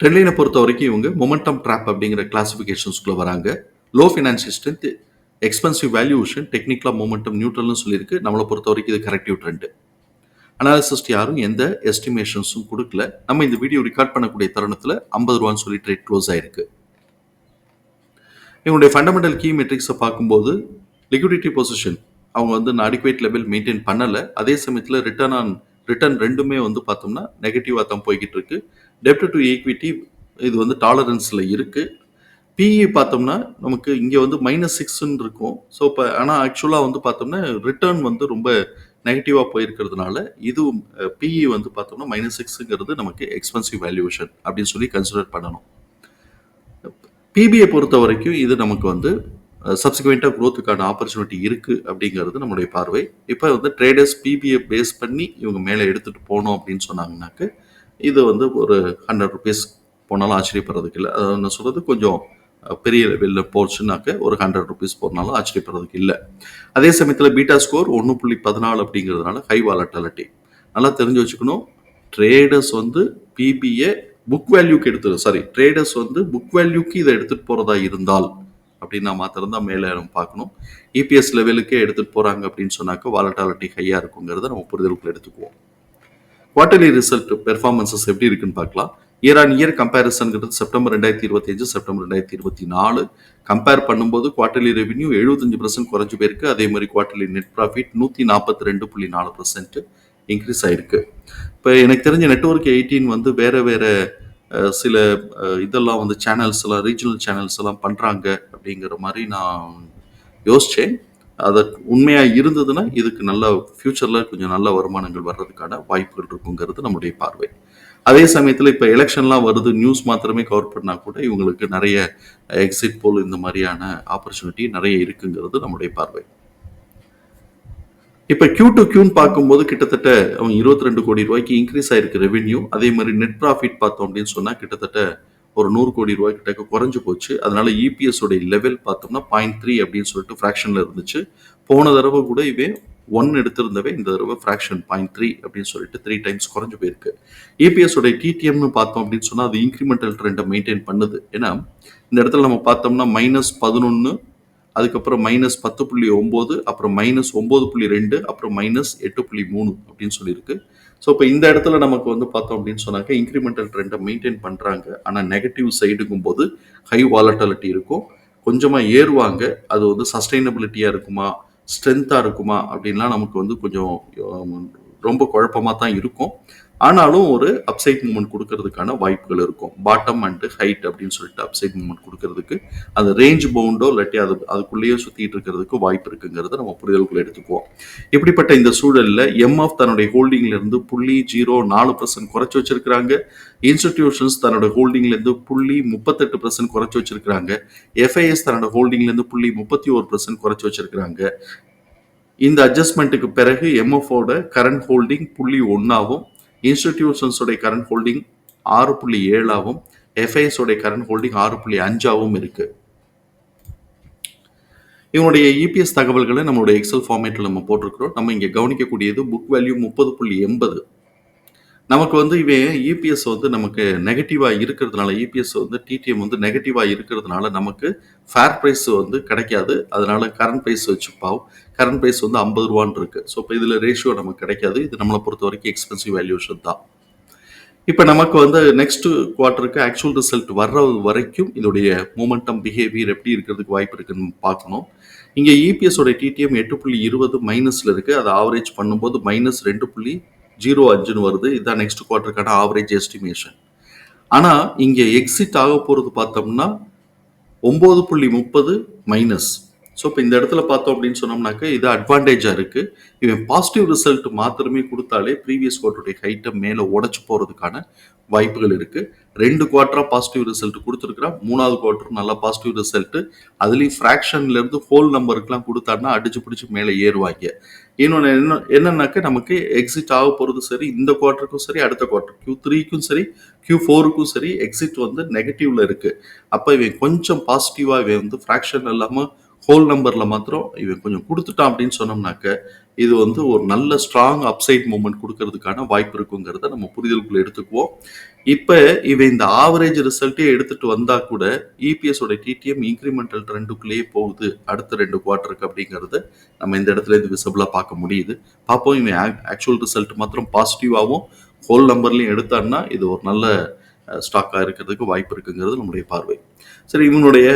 ட்ரெண்ட்லைனை பொறுத்த வரைக்கும் இவங்க மொமெண்டம் ட்ராப் அப்படிங்கிற கிளாசிஃபிகேஷன்ஸ்குள்ள வராங்க. Low financial strength expensive valuation டெக்னிக்கலாக மொமெண்டம் நியூட்ரல்னு சொல்லியிருக்கு. நம்மளை பொறுத்த வரைக்கும் இது கரெக்டிவ் ட்ரெண்டு அனாலிசிஸ்ட் யாரும் எந்த எஸ்டிமேஷன்ஸும் கொடுக்கல. நம்ம இந்த வீடியோ ரெக்கார்ட் பண்ணக்கூடிய தருணத்தில் ஐம்பது ரூபான்னு சொல்லி ட்ரேட் க்ளோஸ் ஆயிருக்கு. இவங்களுடைய ஃபண்டமெண்டல் கீ மெட்ரிக்ஸை பார்க்கும்போது லிக்விடிட்டி பொசிஷன் அவங்க வந்து அடிக்குவேட் லெவல் மெயின்டைன் பண்ணலை. அதே சமயத்தில் ரிட்டர்ன் ஆன் ரிட்டர்ன் ரெண்டுமே வந்து பார்த்தோம்னா நெகட்டிவாக தான் போய்கிட்டு இருக்கு. டெப்ட் டு ஈக்விட்டி இது வந்து டாலரன்ஸில் இருக்குது பிஇ பார்த்தோம்னா நமக்கு இங்கே வந்து மைனஸ் சிக்ஸ்ன்னு இருக்கும். ஸோ இப்போ ஆனால் ஆக்சுவலாக வந்து பார்த்தோம்னா ரிட்டர்ன் வந்து ரொம்ப நெகட்டிவாக போயிருக்கிறதுனால இதுவும் பிஇ வந்து பார்த்தோம்னா மைனஸ் சிக்ஸுங்கிறது நமக்கு எக்ஸ்பென்சிவ் வேல்யூவேஷன் அப்படின்னு சொல்லி கன்சிடர் பண்ணணும். பிபிஐ பொறுத்த வரைக்கும் இது நமக்கு வந்து சப்சிக்வெண்ட்டாக குரோத்துக்கான ஆப்பர்ச்சுனிட்டி இருக்குது அப்படிங்கிறது நம்மளுடைய பார்வை. இப்போ வந்து ட்ரேடர்ஸ் பிபிஐ பேஸ் பண்ணி இவங்க மேலே எடுத்துகிட்டு போகணும் அப்படின்னு சொன்னாங்கன்னாக்க இது வந்து ஒரு ஹண்ட்ரட் ருபீஸ் போனாலும் ஆச்சரியப்படுறதுக்கு இல்லை. அதை நான் சொல்கிறது கொஞ்சம் பெரிய லெவலில் போச்சுனாக்க ஒரு ஹண்ட்ரட் ருபீஸ் போனாலும் ஆச்சரியப்படுறதுக்கு இல்லை. அதே சமயத்தில் பீட்டா ஸ்கோர் ஒன்று புள்ளி பதினாலு அப்படிங்கிறதுனால ஹை வாலட்டாலிட்டி நல்லா தெரிஞ்சு வச்சுக்கணும். ட்ரேடர்ஸ் வந்து பிபிஏ புக் வேல்யூக்கு எடுத்து சாரி ட்ரேடர்ஸ் வந்து புக் வேல்யூக்கு இதை எடுத்துகிட்டு போகிறதா இருந்தால் அப்படின்னு மாத்திரம் தான் மேலே நம்ம பார்க்கணும். இபிஎஸ் லெவலுக்கே எடுத்துகிட்டு போகிறாங்க அப்படின்னு சொன்னாக்க வாலட்டாலிட்டி ஹையாக இருக்குங்கிறத நம்ம புரிதலுக்குள்ள எடுத்துக்குவோம். குவார்டர்லி ரிசல்ட் பெர்ஃபார்மன்சஸ் எப்படி இருக்குன்னு பார்க்கலாம். இயர் ஆன் இயர் கம்பேரிசன்கிறது செப்டம்பர் ரெண்டாயிரத்தி இருபத்தி அஞ்சு செப்டம்பர் ரெண்டாயிரத்தி இருபத்தி நாலு. கம்பேர் பண்ணும்போது குவார்டர்லி ரெவன்யூ எழுபத்தஞ்சு பர்சன்ட் குறைஞ்சு போயிருக்கு. அதே மாதிரி குவார்டர்லி நெட் ப்ராஃபிட் நூற்றி நாற்பத்தி ரெண்டு புள்ளி நாலு பர்சன்ட் இன்க்ரீஸ் ஆயிருக்கு. இப்போ எனக்கு தெரிஞ்ச நெட்ஒர்க் எயிட்டீன் வந்து வேற வேற சில இதெல்லாம் வந்து சேனல்ஸ் எல்லாம் ரீஜனல் சேனல்ஸ் எல்லாம் பண்ணுறாங்க அப்படிங்கிற மாதிரி நான் யோசித்தேன் அது உண்மையாக இருந்ததுன்னா இதுக்கு நல்ல ஃப்யூச்சரில் கொஞ்சம் நல்ல வருமானங்கள் வர்றதுக்கான வாய்ப்புகள் இருக்குங்கிறது நம்முடைய பார்வை. அதே சமயத்தில் இப்போ எலெக்ஷன்லாம் வருது நியூஸ் மாத்திரமே கவர் பண்ணால் கூட இவங்களுக்கு நிறைய எக்ஸிட் போல் இந்த மாதிரியான ஆப்பர்ச்சுனிட்டி நிறைய இருக்குங்கிறது நம்முடைய பார்வை. இப்போ கியூ டு கியூன்னு பார்க்கும்போது கிட்டத்தட்ட அவங்க இருபத்தி ரெண்டு கோடி ரூபாய்க்கு இன்க்ரீஸ் ஆயிருக்கு ரெவென்யூ அதே மாதிரி நெட் ப்ராஃபிட் பார்த்தோம் அப்படின்னு சொன்னால் கிட்டத்தட்ட ஒரு நூறு கோடி ரூபாய் கிட்டக்க குறைஞ்சு போச்சு. அதனால இபிஎஸ் உடைய லெவல் பார்த்தோம்னா பாயிண்ட் த்ரீ அப்படின்னு சொல்லிட்டு ஃப்ராக்ஷனில் இருந்துச்சு. போன தடவை கூட இவே ஒன் எடுத்திருந்தவே இந்த தடவை ஃப்ராக்ஷன் பாயிண்ட் த்ரீ அப்படின்னு சொல்லிட்டு த்ரீ டைம்ஸ் குறைஞ்சு போயிருக்கு. இபிஎஸ் உடைய டிடிஎம்னு பார்த்தோம் அப்படின்னு சொன்னால் அது இன்க்ரிமெண்டல் ட்ரெண்டை மெயின்டைன் பண்ணுது. ஏன்னா இந்த இடத்துல நம்ம பார்த்தோம்னா மைனஸ் பதினொன்று அதுக்கப்புறம் மைனஸ் பத்து புள்ளி ஒம்பது அப்புறம் மைனஸ் ஒம்பது புள்ளி ரெண்டு அப்புறம் மைனஸ் எட்டு புள்ளி மூணு அப்படின்னு சொல்லியிருக்கு. ஸோ இப்போ இந்த இடத்துல நமக்கு வந்து பார்த்தோம் அப்படின்னு சொன்னாக்க இன்க்ரிமெண்டல் ட்ரெண்டை மெயின்டைன் பண்ணுறாங்க ஆனால் நெகட்டிவ் சைடுக்கும் போது ஹை வாலட்டாலிட்டி இருக்கும். கொஞ்சமாக ஏறுவாங்க. அது வந்து சஸ்டைனபிலிட்டியாக இருக்குமா? ஸ்ட்ரென்த்தாக இருக்குமா? அப்படின்லாம் நமக்கு வந்து கொஞ்சம் ரொம்ப குழப்பமாக தான் இருக்கும். ஆனாலும் ஒரு அப்சைட் மூமெண்ட் கொடுக்கறதுக்கான வாய்ப்புகள் இருக்கும். பாட்டம் அண்ட் ஹைட் அப்படின்னு சொல்லிட்டு அப்சைட் மூமெண்ட் கொடுக்கறதுக்கு அந்த ரேஞ்ச் பவுண்டோ இல்லாட்டி அது அதுக்குள்ளேயே சுற்றிட்டு இருக்கிறதுக்கு வாய்ப்பு இருக்குங்கிறத நம்ம புரிதலுக்குள்ள எடுத்துக்குவோம். இப்படிப்பட்ட இந்த சூழலில் எம்எஃப் தன்னுடைய ஹோல்டிங்ல இருந்து புள்ளி ஜீரோ நாலு பர்சன்ட் குறைச்சி வச்சிருக்கிறாங்க. இன்ஸ்டிடியூஷன்ஸ் தன்னோட ஹோல்டிங்ல இருந்து புள்ளி முப்பத்தெட்டு பர்சன்ட் குறைச்சி வச்சிருக்கிறாங்க. எஃப்ஐஎஸ் தன்னோட ஹோல்டிங்ல இருந்து புள்ளி முப்பத்தி ஒரு பர்சன்ட் குறைச்சி வச்சிருக்கிறாங்க. இந்த அட்ஜஸ்ட்மெண்ட்டுக்கு பிறகு எம்எஃப்ஓட கரண்ட் ஹோல்டிங் புள்ளி ஒன்னாவும் இன்ஸ்டிடியூஷன்ஸோடைய கரண்ட் ஹோல்டிங் ஆறு புள்ளி ஏழாவும் எஃப்ஐஎஸோடைய கரண்ட் ஹோல்டிங் ஆறு புள்ளி அஞ்சாவும் இருக்கு. இவனுடைய இபிஎஸ் தகவல்களை நம்மளுடைய எக்ஸல் ஃபார்மேட்டில் நம்ம போட்டிருக்கிறோம். நம்ம இங்கே கவனிக்கக்கூடியது புக் வேல்யூ முப்பது புள்ளி எண்பது. நமக்கு வந்து இவன் இபிஎஸ் வந்து நமக்கு நெகட்டிவாக இருக்கிறதுனால இபிஎஸ் வந்து டிடிஎம் வந்து நெகட்டிவாக இருக்கிறதுனால நமக்கு ஃபேர் ப்ரைஸ் வந்து கிடைக்காது. அதனால கரண்ட் ப்ரைஸ் வச்சுப்பாவும் கரண்ட் ப்ரைஸ் வந்து ஐம்பது ரூபான்னு இருக்கு. ஸோ இப்போ இதில் ரேஷியோ நமக்கு கிடைக்காது. இது நம்மளை பொறுத்த வரைக்கும் எக்ஸ்பென்சிவ் வேல்யூஷன் தான். இப்போ நமக்கு வந்து நெக்ஸ்ட் குவார்ட்டருக்கு ஆக்சுவல் ரிசல்ட் வர்ற வரைக்கும் இதோடைய மூமெண்டம் பிஹேவியர் எப்படி இருக்கிறதுக்கு வாய்ப்பு இருக்குன்னு பார்க்கணும். இங்கே இபிஎஸோட டிடிஎம் எட்டு புள்ளி இருபது மைனஸில் இருக்குது அதை ஆவரேஜ் பண்ணும்போது மைனஸ் ரெண்டு புள்ளி ஜீரோ அஞ்சுன்னு வருது. இதுதான் நெக்ஸ்ட் குவார்ட்டருக்கான ஆவரேஜ் எஸ்டிமேஷன் ஆனால் இங்கே எக்ஸிட் ஆக போகிறது பார்த்தோம்னா ஒம்பது புள்ளி முப்பது மைனஸ் ஸோ இப்போ இந்த இடத்துல பார்த்தோம் அப்படின்னு சொன்னோம்னாக்க இது அட்வான்டேஜாக இருக்குது இவன் பாசிட்டிவ் ரிசல்ட் மாத்திரமே கொடுத்தாலே ப்ரீவியஸ் குவார்ட்டருடைய ஹைட்டை மேலே உடச்சி போகிறதுக்கான வாய்ப்புகள் இருக்குது ரெண்டு குவார்ட்டராக பாசிட்டிவ் ரிசல்ட் கொடுத்துருக்குறான் மூணாவது குவார்ட்டர் நல்லா பாசிட்டிவ் ரிசல்ட்டு அதுலேயும் ஃப்ராக்ஷன்லேருந்து ஹோல் நம்பருக்குலாம் கொடுத்தாருன்னா அடிச்சு பிடிச்சி மேலே ஏறுவாங்க. இன்னொன்று என்ன என்னன்னாக்க நமக்கு எக்ஸிட் ஆக போகிறது சரி இந்த குவார்ட்டருக்கும் சரி அடுத்த குவார்ட்டர் கியூ த்ரீக்கும் சரி கியூ ஃபோருக்கும் சரி எக்ஸிட் வந்து நெகட்டிவ்ல இருக்கு. அப்போ இவன் கொஞ்சம் பாசிட்டிவாக இவன் வந்து ஃப்ராக்ஷன் இல்லாமல் ஹோல் நம்பரில் மாத்திரம் இவன் கொஞ்சம் கொடுத்துட்டான் அப்படின்னு சொன்னோம்னாக்க இது வந்து ஒரு நல்ல ஸ்ட்ராங் அப்சைட் மூமெண்ட் கொடுக்கறதுக்கான வாய்ப்பு இருக்குங்கிறத நம்ம புரிதலுக்குள்ள எடுத்துக்குவோம். இப்போ இவன் இந்த ஆவரேஜ் ரிசல்ட்டே எடுத்துட்டு வந்தா கூட E இபிஎஸ் உடைய டிடிஎம் இன்க்ரிமெண்டல் ட்ரெண்டுக்குள்ளேயே போகுது. அடுத்த ரெண்டு குவார்ட்டருக்கு அப்படிங்கிறத நம்ம இந்த இடத்துல இருந்து விசிபிளாக பார்க்க முடியுது. பார்ப்போம். இவன் ஆக்சுவல் ரிசல்ட் மாத்திரம் பாசிட்டிவாகவும் ஹோல் நம்பர்லையும் எடுத்தான்னா இது ஒரு நல்ல ஸ்டாக்காக இருக்கிறதுக்கு வாய்ப்பு இருக்குங்கிறது நம்முடைய பார்வை. சரி இவனுடைய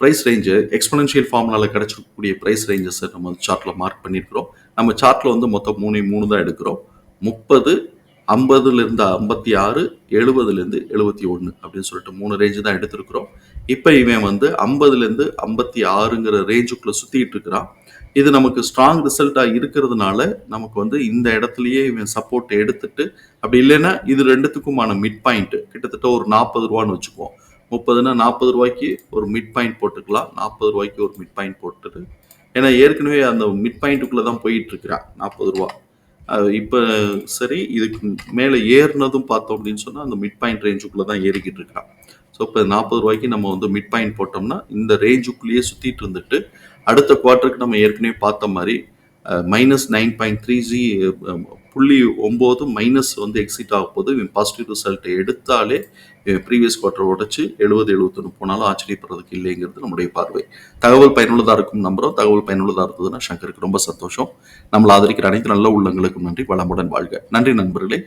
ப்ரைஸ் ரேஞ்சு எக்ஸ்பனன்ஷியல் ஃபார்முலாவில் கிடைச்சிருக்கக்கூடிய ப்ரைஸ் ரேஞ்சஸை நம்ம சார்ட்டில் மார்க் பண்ணியிருக்கிறோம் நம்ம சார்ட்டில் வந்து மொத்தம் மூணு மூணு தான் எடுக்கிறோம். முப்பது ஐம்பதுலேருந்து ஐம்பத்தி ஆறு எழுபதுலேருந்து எழுபத்தி ஒன்று அப்படின்னு சொல்லிட்டு மூணு ரேஞ்சு தான் எடுத்திருக்கிறோம். இப்போ இவன் வந்து ஐம்பதுலேருந்து ஐம்பத்தி ஆறுங்கிற ரேஞ்சுக்குள்ளே சுற்றிட்டு இருக்கிறான். இது நமக்கு ஸ்ட்ராங் ரிசல்ட்டாக இருக்கிறதுனால நமக்கு வந்து இந்த இடத்துலையே இவன் சப்போர்ட் எடுத்துட்டு அப்படி இல்லைன்னா இது ரெண்டுத்துக்குமான மிட் பாயிண்ட்டு கிட்டத்தட்ட ஒரு நாற்பது ரூபான்னு வச்சுக்குவோம். முப்பதுனா நாற்பது ரூபாய்க்கு ஒரு மிட் பாயிண்ட் போட்டுக்கலாம். நாற்பது ரூபாய்க்கு ஒரு மிட் பாயிண்ட் போட்டுட்டு. ஏன்னா ஏற்கனவே அந்த மிட் பாயிண்ட்டுக்குள்ளே தான் போயிட்டு இருக்கிறான் நாற்பது ரூபா. இப்போ சரி இதுக்கு மேலே ஏறினதும் பார்த்தோம் அப்படின்னு சொன்னால் அந்த மிட் பாயிண்ட் ரேஞ்சுக்குள்ளே தான் ஏறிக்கிட்டு இருக்கான் ஸோ இப்போ நாற்பது ரூபாய்க்கு நம்ம வந்து மிட் பாயிண்ட் போட்டோம்னா இந்த ரேஞ்சுக்குள்ளேயே சுற்றிட்டு இருந்துட்டு அடுத்த குவார்ட்டருக்கு நம்ம ஏற்கனவே பார்த்த மாதிரி மைனஸ் நைன் பாயிண்ட் த்ரீ ஜி புள்ளி ஒம்பது மைனஸ் வந்து எக்ஸிட் ஆக போது இவன் பாசிட்டிவ் ரிசல்ட் எடுத்தாலே ப்ரீவியஸ் குவார்டர் உடச்சி எழுபது எழுபத்தொன்று போனாலும் ஆச்சரியப்படுறதுக்கு இல்லைங்கிறது நம்முடைய பார்வை. தகவல் பயனுள்ளதாக இருக்கும் நம்புறோம். தகவல் பயனுள்ளதாக இருந்ததுன்னா சங்கருக்கு ரொம்ப சந்தோஷம். நம்மளை ஆதரிக்கிற அனைத்து நல்ல உள்ளங்களுக்கும் நன்றி. வளமுடன் வாழ்க. நன்றி நண்பர்களே.